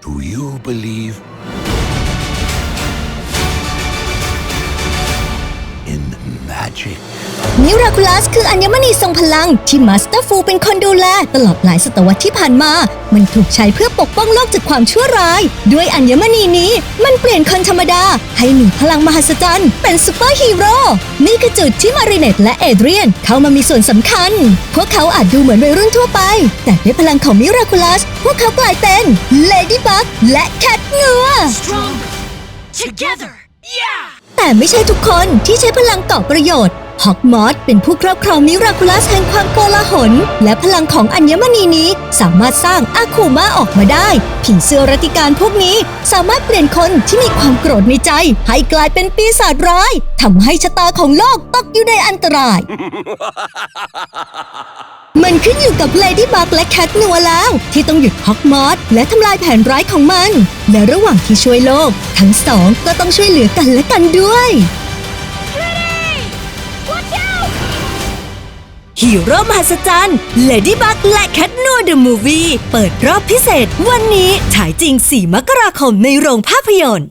Do you believe magic? มิราคูลัสคืออัญมณีทรงพลังที่มาสเตอร์ฟูเป็นคนดูแล ตลอดหลายศตวรรษที่ผ่านมา มันถูกใช้เพื่อปกป้องโลกจากความชั่วร้าย ด้วยอัญมณีนี้มันเปลี่ยนคนธรรมดา ให้มีพลังมหัศจรรย์เป็นซูเปอร์ฮีโร่ นี่คือจุดที่มาริเนตและเอเดรียนเข้ามามีส่วนสำคัญ พวกเขาอาจดูเหมือนวัยรุ่นทั่วไป แต่ด้วยพลังของมิราคูลัสพวกเขากลายเป็นเลดี้บักและแคทเงือ Stronger together. Yeah. แต่ไม่ใช่ทุกคนที่ใช้พลังก่อประโยชน์ ฮอกมอสเป็นผู้ครอบครองมิราคูลัสแห่งความโกลาหล และพลังของอัญมณีนี้สามารถสร้างอาคูมาออกมาได้ ผีเสื้อรติการพวกนี้สามารถเปลี่ยนคนที่มีความโกรธในใจ ให้กลายเป็นปีศาจร้ายทำให้ชะตาของโลกตกอยู่ในอันตราย มันขึ้นอยู่กับเลดี้บักและแคทนัวแล้ว ที่ต้องหยุดฮอกมอสและทำลายแผนร้ายของมัน และระหว่างที่ช่วยโลก ทั้งสองก็ต้องช่วยเหลือกันและกันด้วย ฮีโร่มหัศจรรย์เลดี้บักและแคทนัวเดอะมูฟวี่เปิดรอบพิเศษวันนี้ฉายจริง 4 มกราคมในโรงภาพยนตร์